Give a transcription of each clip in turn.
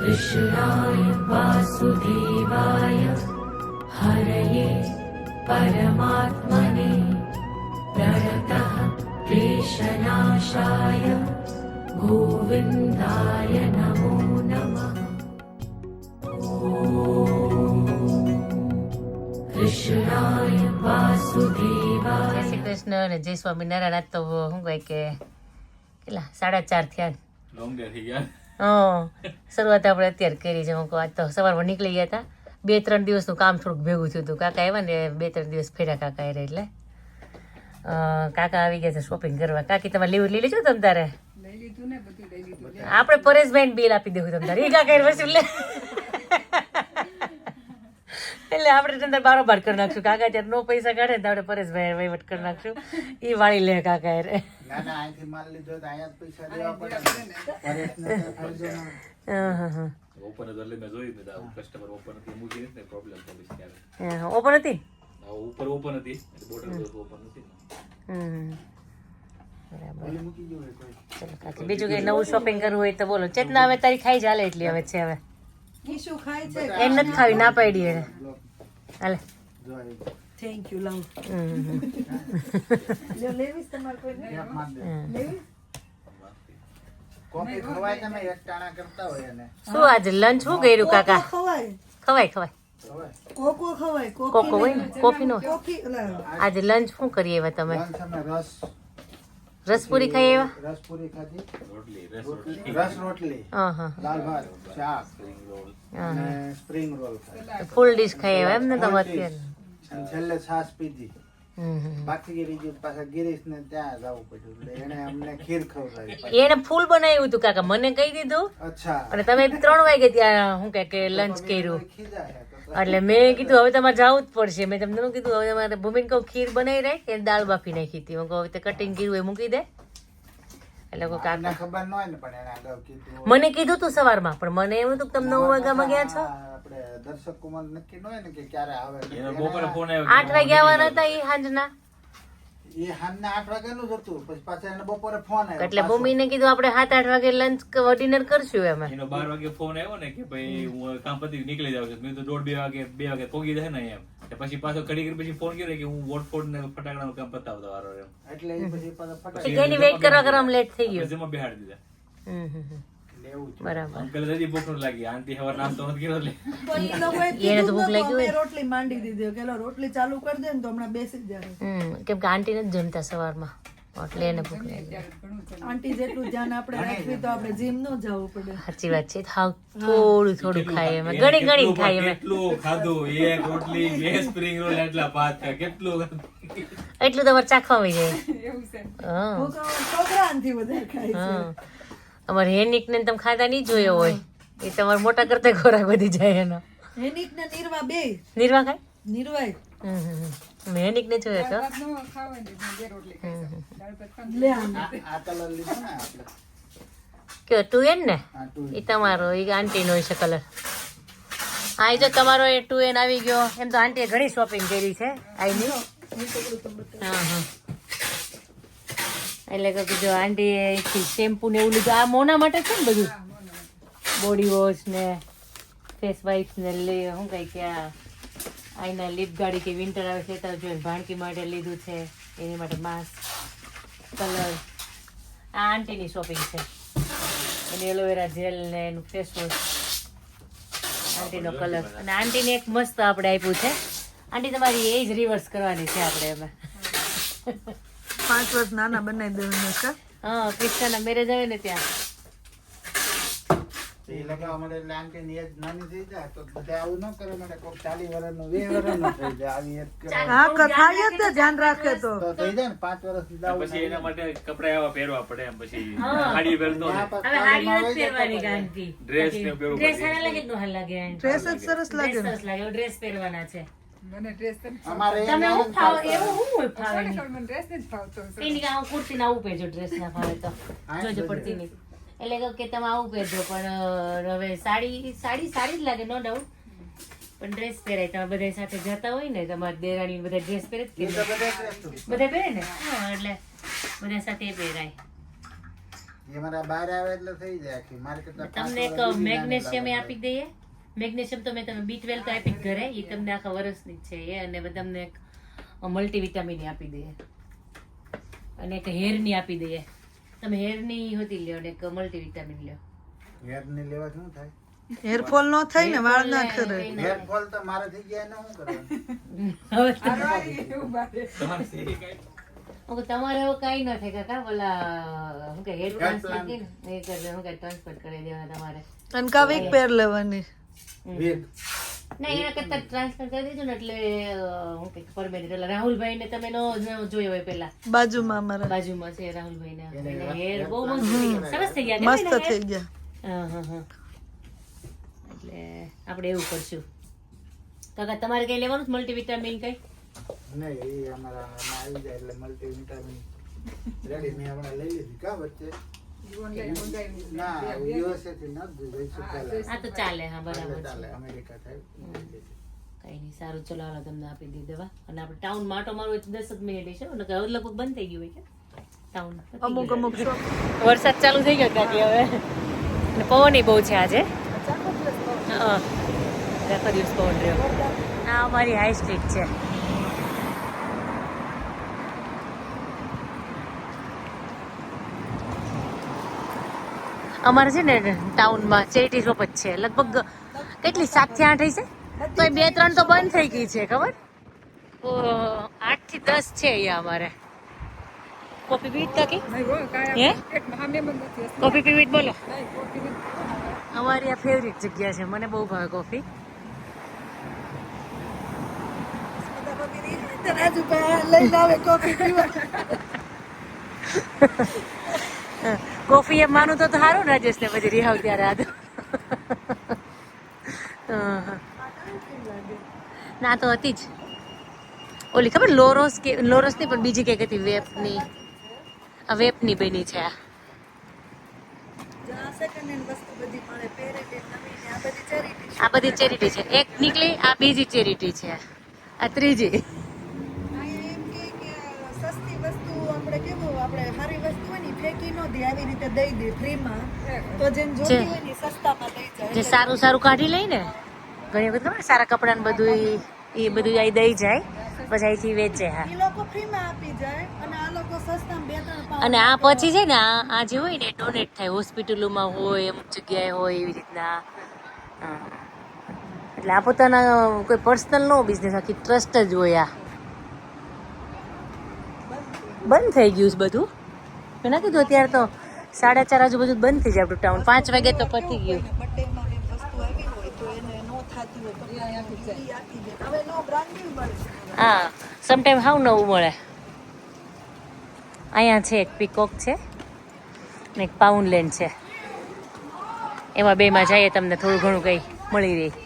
कृष्णाय वासुदेवाय हरये परमात्मने प्रणतः क्लेशनाशाय गोविन्दाय नमो नमः कृष्णाय वासुदेवाय જય શ્રી કૃષ્ણ અને જય સ્વામિનારાયણ આજ તો શું કહે કે કેટલા સાડા ચાર થયા લોંગ ડે થઈ ગયા હં. શરૂઆત આપણે અત્યારે કરી છે. હું આજ તો સવારમાં નીકળી ગયા હતા બે ત્રણ દિવસનું કામ થોડુંક ભેગું થયું હતું. કાકા આવ્યા ને બે ત્રણ દિવસ ફેર્યા કાકા આવ્યા એટલે. કાકા આવી ગયા છે શોપિંગ કરવા. કાકી તમારે લીવ લઈ લેજો તમ તારે? આપણે પરેશભાઈ બિલ આપી દેવું તમ તારે. એ કાકા પછી લે. એટલે આપણે તંદર બારોબાર કરી નાખશું. કાકા ત્યારે નો પૈસા કાઢે તો આપણે પરેશભાઈ વહીવટ કરી નાખશું. એ વાળી લે કાકા હા ઓપન હતું? ઓપન હતી. ઓપન બીજું કઈ નવું શોપિંગ કરવું હોય તો બોલો. ચેતના હવે તારી ખાઈ ચાલે એટલી હવે છે હવે. એમ નથી ખાવી ના પાડી એને. હાલે. થેન્ક યુ લવ લેવીશ તમારે. લેવીશ કોફી ખવાય તમે એક ટાણા કરતા હોય શું આજે લંચ શું કર્યું કાકા ખવાય. ખવાય ખવાય. ખવાય. કોકો ખવાય કોકો કોફી નો? કોફી આજે લંચ શું કરીએ તમે? રસ. રસપુરી ખાઈ એવા રસપુરી ખાધી. રોટલી રસ રોટલી. દાળ ભાત શાક. Spring role. ફૂલ ડીશ ખાઈ એવા એમ ને તમે અત્યારે? છેલ્લે છાશ પીધી. બાકી પાછા ગિરીશ ને ત્યાં જવું પડ્યું. એટલે એને અમને ખીર ખવડાવી. એને ફૂલ બનાવ્યું હતું કાકા મને કહી દીધું. અચ્છા. અને તમે ત્રણ વાગે ત્યાં હું કહે કે લંચ કર્યું. એટલે મેં કીધું હવે તમારે જવું જ પડશે. મેં તમને શું કીધું હવે તમારે ભૂમિને કહું ખીર બનાવી રાખ. એને દાળ બાફી નાખી હતી. હવે તે કટિંગ કર્યું એ મૂકી દે. એટલે કોઈ કાકા. ખબર ન હોય ને પણ એને આગળ કીધું મને કીધું તું સવારમાં પણ મને એવું હતું કે તમે નવ વાગ્યામાં ગયા છો? આપણે દર્શક કુમાર નક્કી ન હોય ને કે ક્યારે આવે. એનો બપોરે ફોન આવ્યો આઠ વાગ્યા આવવાના હતા એ સાંજના. એ સાંજના આઠ વાગ્યાનું જ હતું. પછી પાછા એને બપોરે ફોન આવ્યો એટલે પાછો. ભૂમિને કીધું આપણે સાત આઠ વાગે લંચ ડિનર કરશું એમ. એનો બાર વાગે ફોન આવ્યો ને કે ભાઈ હું કામ પતી નીકળી જાઉં છું. મેં તો દોઢ બે વાગે બે વાગે પોગી જાય ને એમ. પછી પાછો ઘડી ઘડી પછી ફોન કર્યો કે હું વોટફોડ ને ફટાકડાનું કામ પતાવતો વારો એમ. એટલે પછી પાછો ફટાકડા વેઇટ કરવા કરવામાં લેટ થઈ ગયો. જમા બેહાડી દીધા. બરાબર. ભૂખ લાગી આંટી હવે નાસ્તો નથી કર્યો એટલે. પણ ઈ લોકોએ એને તો ભૂખ લાગી હોય. રોટલી માંડી દીધી કે રોટલી ચાલુ કરી દે ને તો હમણાં બેસી જાય હમ કેમ કે આંટી નથી જમતા સવારમાં. એટલે એને ભૂખ લાગી. આંટી જેટલું ધ્યાન આપણે રાખવી તો આપણે જીમ ન જવું પડે. સાચી વાત છે. હાવ થોડું થોડું ખાય એમ. ગણી ગણી કેટલું ખાય કેટલું ખાધું એક રોટલી બે સ્પ્રિંગ રોલ એટલા ભાત કેટલું એટલું તમારે ચાખવા આવી જાય હા. હું તો છોકરાથી વધારે ખાય છે. હા અમારે હેનિક ને તમે ખાતા નહીં જોયો હોય. એ તમારે મોટા કરતા ખોરાક વધી જાય એનો. હેનિક ને નિર્વા બે. નિર્વા ખાય? નીરવાય. હમ, હમ, હમ. મેં હેનિક ને જોયો તો લે આને. આ આ કલર લીધો ને આપણે. કયો ટુ એન ને? એ તમારો એ આંટી નો છે કલર. હા એ જો તમારો એ ટુ એન આવી ગયો. એમ તો આંટીએ ઘણી શોપિંગ કરી છે. આઈની હા હા. એટલે કે જો આંટીએ શેમ્પુ ને એવું લીધું. આ મોના માટે છે ને બધું? બોડી વોશ ને ફેસ વાઇપ્સ ને લઈ શું કઈ કે આ, આઈના લીપ ગાડી કે વિન્ટર આવે છે તો જોઈને ભાણકી માટે લીધું છે. એની માટે માસ્ક કલર આ આંટીની શોપિંગ છે. એની એલોવેરા જેલ ને એનું ફેસ વોશ આંટીનો કલર અને આંટીને એક મસ્ત આપણે આપ્યું છે. આંટી, તમારી એજ રિવર્સ કરવાની છે આપણે એમાં. પાંચ વર્ષ નાના બનાવી દેવાનું છે. હા ક્રિસ્ટાના મેરેજ આવે ને ત્યાં. એ લગાવવા માટે એટલે આંટી ની એજ નાની થઈ જાય તો બધા આવું ન કરે માટે કોક ચાલી વર્ષનું બે વર્ષનું થઈ જાય. આવી એજ હા કથાય જ ધ્યાન રાખે તો. તો થઈ જાય ને પાંચ વર્ષ પછી એના માટે કપડા એવા પહેરવા પડે એમ પછી સાડી પહેરતો હવે હાડી નથી પહેરવાની આંટી ડ્રેસ ને પહેરવું ડ્રેસ સારા લાગે ન લાગે? ડ્રેસ જ સરસ લાગે. સરસ લાગે. ડ્રેસ પહેરવાના છે. અમારે તમે હું એવું હું કુર્તી ના આવું પહેરજો ડ્રેસ ના ફાવે તો. જોજો પડતી નહીં. એટલે કહું કે તમે આવું પહેરજો પણ હવે સાડી સાડી સારી જ લાગે નો ડાઉટ પણ ડ્રેસ પહેરાય તમે બધા સાથે જતા હોય ને તમારા દેરાણી બધા ડ્રેસ પહેરે જ બધા dress તો. બધા પહેરે ને? હા એટલે બધા સાથે પહેરાય. એ મારા બહાર આવે એટલે થઈ જાય આખી. મારે કેટલા પાંચ તમને એક મેગ્નેશિયમ આપી દઈએ. મેગ્નેશિયમ તો મેં તમે બી ટ્વેલ્વ તો આપી ઘરે એ તમને આખા વર્ષની જ છે એ અને તમને એક મલ્ટીવિટામિન આપી દઈએ. અને એક હેરની આપી દઈએ. તમે હેરની હોતી લ્યો અને એક મલ્ટીવિટામિન લ્યો. હેરની લેવા શું થાય? હેરફોલ નો થાય ને વાળ ના ખરે. હેર તો મારે થઈ ગયા એને શું કરવાનું? તમારે એવું કઈ? ન થાય કાકા બોલા હું કે હેર ટ્રાન્સફર plan. કરી શું કે ટ્રાન્સફર કરી દેવાના તમારે. અને કા વીક પેર લેવાની. વીક ના એના કરતા ટ્રાન્સફર કરી દેજો ને એટલે હું કે પરમેનન્ટ એટલે રાહુલભાઈ ને તમે નો જોયો હોય પેલા બાજુમાં અમારા. બાજુમાં છે રાહુલભાઈ ને હેર બહુ. સરસ થઈ ગયા. મસ્ત થઈ ગયા. હા હા હા. એટલે આપણે એવું કરશું. કાકા તમારે કઈ લેવાનું મલ્ટીવિટામિન કઈ? નહીં એ અમારા આવી જાય એટલે મલ્ટી વિટામિન રેડી મેં હમણાં લઈ લીધી. કા વચ્ચે? ના યુએસએ થી તો ચાલે હા બરાબર એટલે ચાલે અમેરિકા થાય કઈ નહીં સારું ચલો હાલો તમને આપી દીધી દવા. અને આપણે ટાઉન માટો મારો દસ જ મિનિટ છે અને હવે લગભગ બંધ થઈ ગયું હોય કે? ટાઉન અમુક અમુક વરસાદ ચાલુ થઈ ગયો કાકી હવે. અને પવન બહુ છે આજે. હા આખો દિવસ પવન રહ્યો. આ અમારી હાઈ સ્ટ્રીટ છે. અમારે છે ને ટાઉનમાં ચેરિટી શોપ જ છે. લગભગ કેટલી? સાતથી આઠ છે તો બે ત્રણ તો બંધ થઈ ગઈ છે ખબર? આઠથી દસ છે અહીંયા અમારે. કોફી પીવી કાકી? હે કોફી પીવી બોલો. અમારી આ ફેવરિટ જગ્યા છે. મને બહુ ભાવે કોફી. લઈને કોફી પીવા. કોફી એમ માનું તો સારું ને રાજેશ ને પછી રિહાવ ત્યારે આ. ના તો હતી જ. ઓલી ખબર લોરોસ કે લોરોસની પણ બીજી કંઈક હતી વેપની. આ વેપની બની છે આ. આ બધી ચેરિટી છે. એક નીકળી આ બીજી ચેરિટી છે. આ ત્રીજી. આપણે કેવું આપણે સારી વસ્તુ હોય ને ફેંકી નો દે આવી રીતે દઈ દે ફ્રીમાં. તો જેમ જોતી હોય ને સસ્તામાં દઈ જાય. જે સારું સારું કાઢી લઈ ને ઘણી વખત ખબર સારા કપડા ને બધું એ ઈ બધું અહીં દઈ જાય પછી અહીંથી વેચે હા. એ લોકો ફ્રીમાં આપી જાય અને આ લોકો સસ્તામાં બે ત્રણ અને આ પછી છે ને આ આ જે હોય ને ડોનેટ થાય હોસ્પિટલોમાં હોય અમુક જગ્યાએ હોય એવી રીતના. હા. એટલે આ પોતાના કોઈ પર્સનલ નો બિઝનેસ આખી ટ્રસ્ટ જ હોય આ. બંધ થઈ ગયું છે બધું. મેં ના કીધું અત્યારે તો સાડા ચાર આજુબાજુ બંધ થઈ જાય આપણું ટાઉન પાંચ વાગે તો પતી ગયું. હા સમટાઈમ હાવ નવું મળે. અહીંયા છે એક પીકોક છે ને એક પાઉન્ડલેન્ડ છે. એમાં બેમાં જઈએ તમને થોડું ઘણું કંઈ મળી રહે.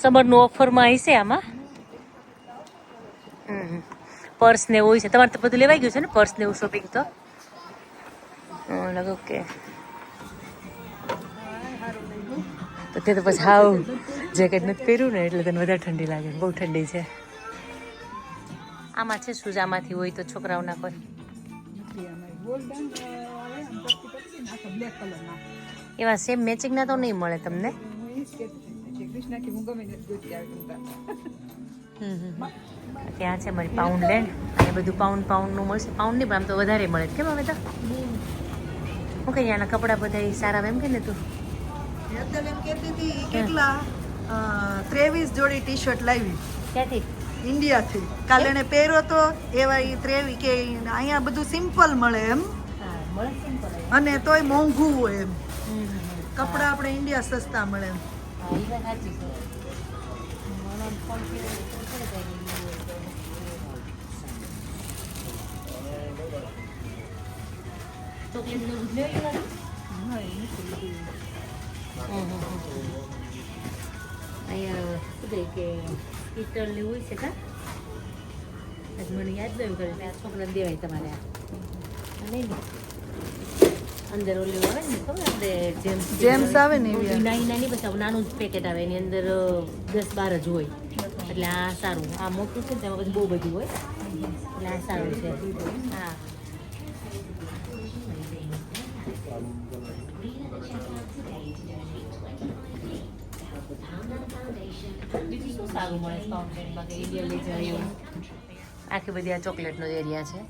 સમરનું ઓફરમાં હશે આમાં. પર્સ ને એવું છે. તમારે તો બધું લેવાઈ ગયું છે ને પર્સ ને એવું શોપિંગ તો? લાગે ઓકે તો તે તો પછી હાવ જેકેટ નથી પહેર્યું ને એટલે તને વધારે ઠંડી લાગે. બહુ ઠંડી છે. આમાં છે શૂઝ આમાંથી હોય તો છોકરાઓના કોઈ. એવા સેમ મેચિંગના તો નહીં મળે તમને? ત્યાં છે મારી પાઉન્ડ લેન્ડ અને બધું પાઉન્ડ પાઉન્ડનું મળશે. પાઉન્ડ નહીં પણ આમ તો વધારે મળે. કેમ હવે તો? હું કઈ આના કપડાં બધા સારા એમ કે ને તું? એમ કહેતી હતી કેટલા ત્રેવીસ જોડી ટી શર્ટ લાવી. ક્યાંથી? ઇન્ડિયાથી કાલે એને પહેર્યો તો એવા ઈ ત્રેવી કે અહીંયા બધું સિમ્પલ મળે એમ. અને તોય મોંઘું હોય એમ. કપડાં આપણે ઇન્ડિયા સસ્તા મળે એમ. લેવી પિત્તળ ને? હોય છે કા મને યાદ નહીં કરે આ દેવાય તમારે નહીં અંદર ઓલું આવે ને ખબર અંદર જેમ્સ જેમ્સ આવે ને એવી નાની નાની પછી નાનું જ પેકેટ આવે એની અંદર દસ બાર જ હોય. એટલે આ સારું. આ મોટું છે ને તેમાં પછી બહુ બધું હોય. એટલે આ સારું છે. હા. બીજું શું સારું મળે કે આખી બધી આ ચોકલેટનો એરિયા છે.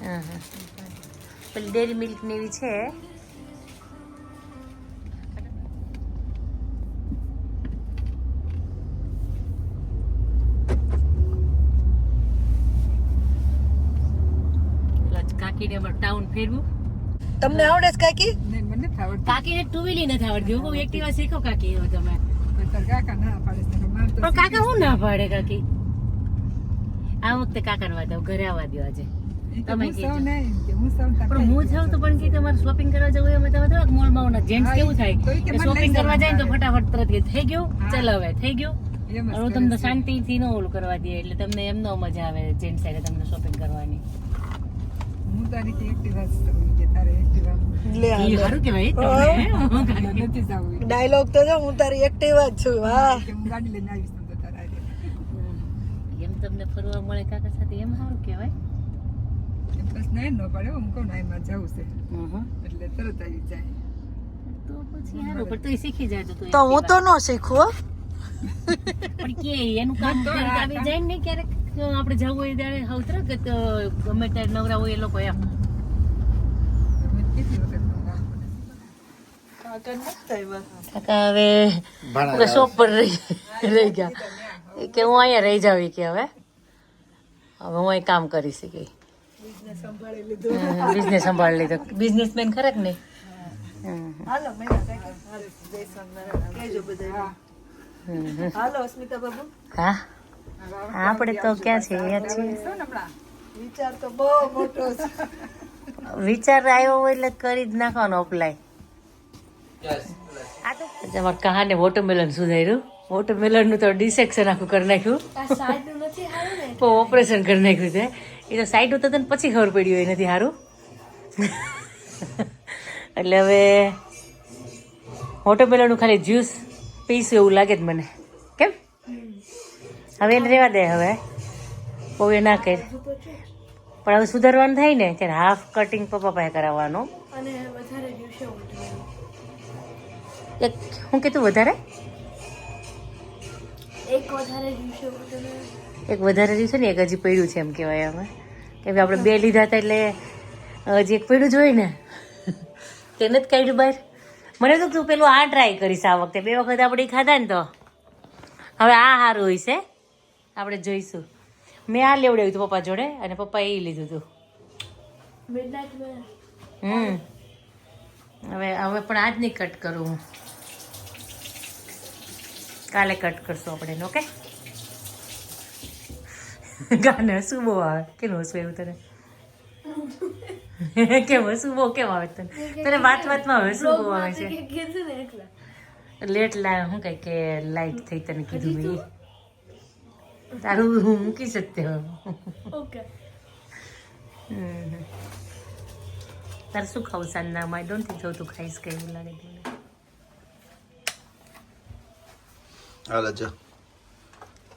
હા હા. પેલી ડેરી મિલ્ક ને એવી છે? ટાઉન ફેરવું. તમને આવડે છે કાકી? કાકીને ટુ વ્હીલી નથી આવડતી. હું એક્ટિવા શીખો કાકી ના તમે પણ કાકા હું ના પાડે કાકી? આ વખતે કાકા વાત આવ ઘરે આવવા દો આજે. તમે પણ હું જાઉં તો પણ કે તમારે શોપિંગ કરવા જવું એમ તમે થોડાક મોલમાં જેન્ટ્સ કેવું થાય? કે શોપિંગ કરવા જાય ને તો ફટાફટ તરત થઈ ગયું ચાલ હવે થઈ ગયું. અને હું તમને શાંતિથી ન ઓલું કરવા દે એટલે તમને એમ ન મજા આવે જેન્ટ્સ સાથે તમને શોપિંગ કરવાની. લે એ સારું કહેવાય તમને ડાયલોગ તો જો હું તારી એક્ટિવા જ છું વાહ. એમ તમને ફરવા મળે કાકા સાથે એમ સારું કહેવાય. જાય. તો પછી સારું પણ તો શીખી જાય તો તું તો હું તો ન શીખું હો. પણ કે એનું કામ આવી જાય ને ક્યારેક? આપણે જવું હોય ત્યારે હવે તરત કે તો ગમે ત્યારે નવરા હોય એ લોકો એમ. કાકા હવે ભણા શોપ પર રહી રહી ગયા. કે હું અહીંયા રહી જાવ કે હવે. હવે હું અહીં કામ કરી શકી. બિઝનેસ સંભાળી લીધો. બિઝનેસમેન ખરેક ને હમ. હાલો અસ્મિતા બાબુ. હા, આપણે તો ક્યાં છે અહીંયા છીએ. વિચાર તો બહુ મોટો છે. વિચાર આવ્યો હોય એટલે કરી જ નાખવાનો અપ્લાય આ તો તમારે કહાને વોટરમેલન સુધાર્યું? વોટરમેલનનું તો ડિસેક્શન આખું કરી નાખ્યું. તો ઓપરેશન કરી નાખ્યું છે. એ તો સાઈડ તો તને પછી ખબર પડી હોય નથી સારું એટલે હવે વોટરમેલનનું ખાલી જ્યુસ પીશું એવું લાગે જ મને. હવે એને રહેવા દે હવે. બહુ એ ના કરે પણ હવે સુધારવાનું થાય ને ત્યારે હાફ કટિંગ પપ્પા પાસે કરાવવાનું. એક હું કીધું વધારે? એક વધારે છે ને એક હજી પડ્યું છે એમ કહેવાય અમે કેમ કે આપણે બે લીધા હતા એટલે હજી એક પડ્યું જોઈએ ને. તેને જ કાઢ્યું બહાર. મને તો તું પેલું આ ટ્રાય કરીશ આ વખતે. બે વખત આપણે ખાધા ને તો. હવે આ સારું હોય છે. આપણે જોઈશું. મેં આ લેવડાવ્યું હતું પપ્પા જોડે અને પપ્પાએ એ લીધું હતું. હમ. હવે હવે પણ આજ નહીં કટ કરું હું. કાલે કટ કરશું આપણે એને ઓકે? ગાને હસવું બહુ આવે. કેમ હસવું એવું તને? કેમ હસવું બહુ કેમ આવે તને? તને વાત વાતમાં હસવું બહુ આવે છે. લેટ લાય હું કઈ કે લાઈટ થઈ તને કીધું મેં ઈ. તારું હું મૂકી શકતે હો. ઓકે તારે શું ખાવું સાંજનામાં આઈ ડોન્ટ થિંક તું ખાઈશ કે એવું લાગે તને હાલો જો.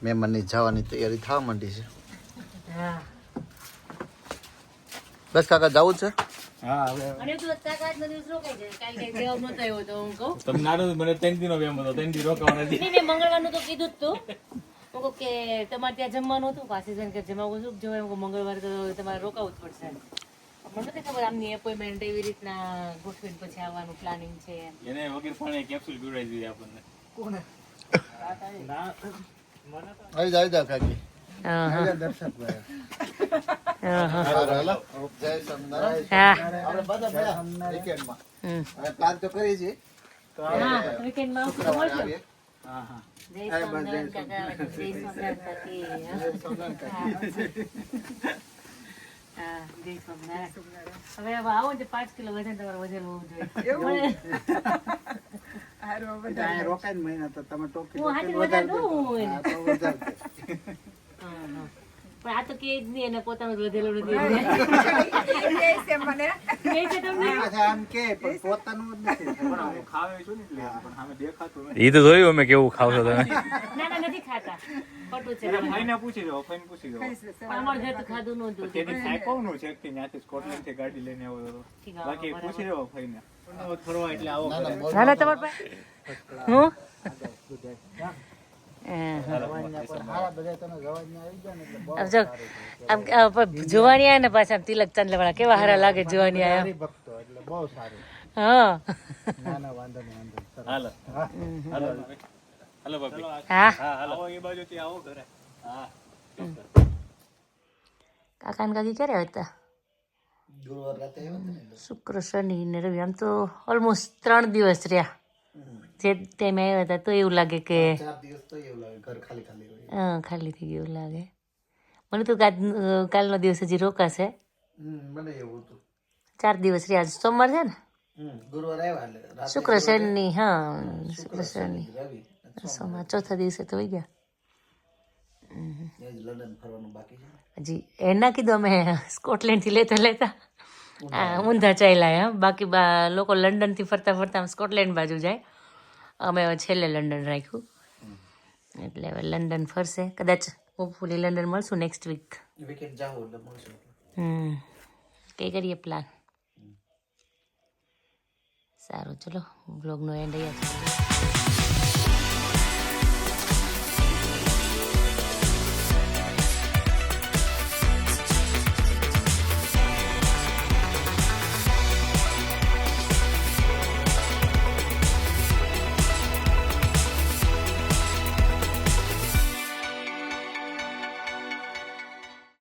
મહેમાનની જવાની તૈયારી થવા માંડી છે. હા. બસ કાકા જવું છે? હા હવે અને તું અત્યારે આજ નથી રોકાઈ જાય. કાલે કઈ જવાબ નતો આવ્યો તો હું કહું. તમે નાનું મને ત્રણ દિનો વેમ હતો ત્રણ દિન રોકાવાના મંગળવારનું તો કીધું જ તું. હું કે તમારે ત્યાં જમવાનું હતું? પાછી જઈને કે જમાવું શું જવાય એમ કહું, મંગળવાર તો તમારે રોકાવું જ પડશે. મને નથી ખબર આમની એપોઇન્ટમેન્ટ એવી રીતના ગોઠવીને પછી આવવાનું પ્લાનિંગ છે એને વગર પણ કેપ્સ્યુલ પીવડાવી દીધી આપણને. કોને આવી કાકી. પ્લાન તો કરી છે તો હા. હવે વીકેન્ડમાં આવશું તો શુક્રવારે મળજો. આવીએ હા હા જય સ્વામિનારાયણ કાકા, જય સ્વામિનારાયણ કાકી. હા, જય સ્વામિનારાયણ. હવે હવે આવો ને તો પાંચ કિલો વજન તમારે વજન હોવું જોઈએ અહીંયા રોકાઈને મહિના તો તમે ટોકી તો. પણ આ તો કે જ નહીં એને પોતાનું વધેલું નથી. એ મને. કહે છે તમને? પાછા આમ કે પણ પોતાનું જ નથી. પણ હું ખાવે છું ને એટલે પણ સામે દેખાતું નથી. એ તો જોયું અમે કેવું ખાવ છો તમે. ના ના નથી ખાતા. ખોટું છે. ફાઈને પૂછી દો ફાઈને પૂછી દો. પણ ઘર તો ખાધું નહોતું. તેથી સાયકોનું છે કે ત્યાંથી સ્કોટલેન્ડથી ગાડી લઈને આવ્યો હતો બાકી પૂછી દો ફાઈને ફરવા એટલે આવો ના ના તમારે પાસે. હું. જોવાની આયા ને પાછા આમ તિલક ચાંદલા વાળા કેવા હારા લાગે જોવાની આયા? ભક્તો એટલે બહુ સારું. હા. ના ના વાંધો નહીં વાંધો નહીં. સરસ. હાલો. હાલો હાલો બાપી હા? હા હાલો. એ બાજુથી આવો ઘરે. હા. કાકા ને કાકી ક્યારે ને શુક્ર શનિ ને રવિ આમ તો ઓલમોસ્ટ ત્રણ દિવસ રહ્યા. જે ટાઈમે આવ્યા હતા તો એવું લાગે કે હા ખાલી થઈ ગયું લાગે. મને તો કાલ કાલનો દિવસ હજી રોકાશે. મને એવું હતું. ચાર દિવસ રહ્યા. સોમવાર છે ને? ગુરુવાર આવ્યા શુક્ર શનિ હા શુક્ર શનિ સોમવાર. ચોથા દિવસે તો ગયા. હજી એના કીધું અમે સ્કોટલેન્ડથી લેતા લેતા. ઊંધા ચાલ્યા. બાકી લોકો લંડનથી ફરતા ફરતા સ્કોટલેન્ડ બાજુ જાય. અમે છેલ્લે લંડન રાખ્યું. એટલે હવે લંડન ફરશે. કદાચ હોપફુલી લંડન મળશું નેક્સ્ટ વીક વિકેટ જાઓ એટલે મળશે. હમ. કઈ કરીએ પ્લાન સારું ચલો. બ્લોગનો એન્ડ અહીંયા છે